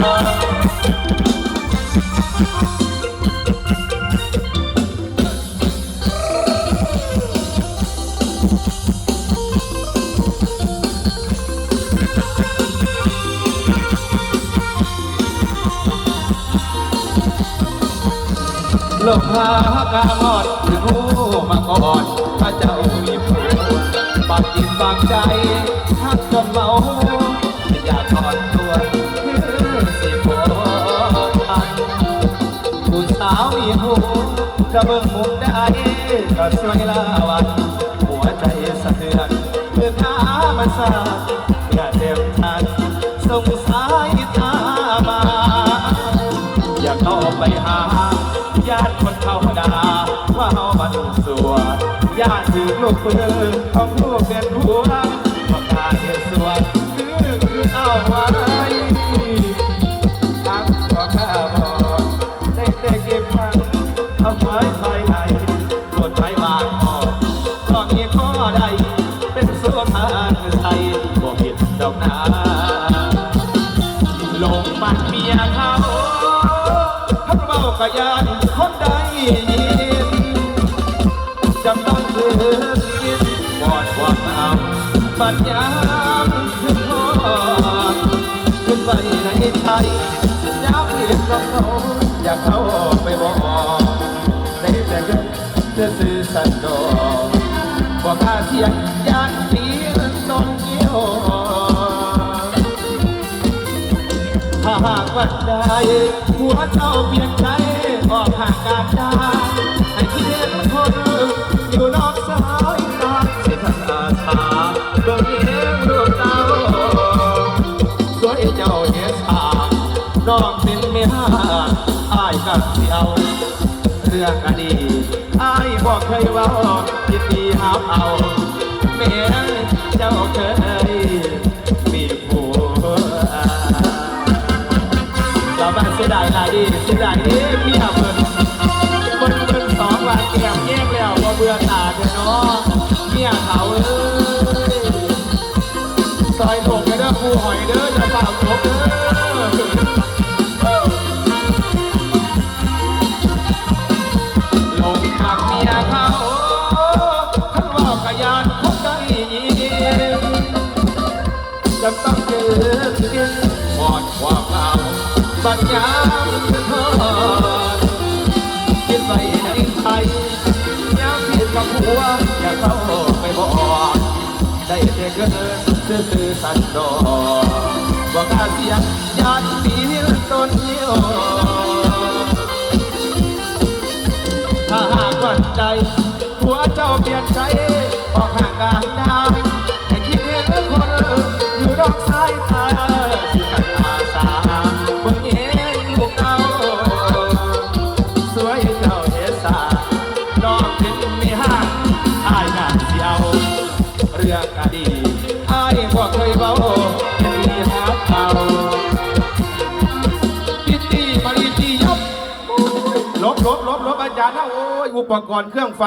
โลกหากามอดถึงหูมาก่อนพระเจ้ามีผัวปากจิตปากใจทักจนเมาอยากถอน หูกระเบื้องมุมได้ก็สวยลาวันหัวใจสะเทือนเมื่อหามันสาอย่าเต็มทันสงสายตามา อยากเข้าไปหาญาติคนเขาดาว่าเฮามันสัวญาติถือลูกปืนของลูกเป็นหัว ก็มีข้อใด เป็นสัวทางไทยบ่ผิดดอกนาลงมันเมียเขาทักเบากะยานคนใดยินจำต้องคืนกินบอดความเอาบัดยามขึ้นพอดขึ้นไปในไทยยามเรียกกับเขาอยากเข้าไปบอกได้แต่เงินเพื่อซื้อสันดอ กบอกค่าเสียงยานปีนต้นเกี่ยวถ้าหากวันใดหัวเจ้าเปลี่ยนใจออกห่างกันได้ให้ที่เห็นคนอยู่นอกสายตาสิทันอาสาเบิ่งเห็นรูปเจ้าสวยเจ้าเฮ็ดทาน้องเป็นเมียอายกับเสียวเรื่องอดีตอายบอกเคยว่ายินดีหาเอา แม้เจ้าเคยมีผัวเราบ้านเสียดายหลายดีเสียดายดีเมียเพิ่นเพิ่นเพิ่นสองว่าเตรียมแยกแล้วบ่เบื่อตาเด้อเนาะเมียเขาเอ้ยซอยถกเด้อผู้หอยเด้อจะเฝ้าถกเด้อ อเจอกินหมดความเอาบัญญามเป็นทอดกินไปในไทยามผิดกับหัวอยากเข้าไปบอกได้แต่เกินซื่อซื่อสันดอกบอกอาเสียงยานปีต้นเยี่ยวถ้าหากวันใจหัวเจ้าเปลี่ยนใจออกห่างกันได้ เรื่อกะดีอายบ่เคยเบาเป็นดีรักเขาพิธีปริตียบลบลบลบลบอาจารย์นะโอ้ยอุปกรณ์เครื่องไฟ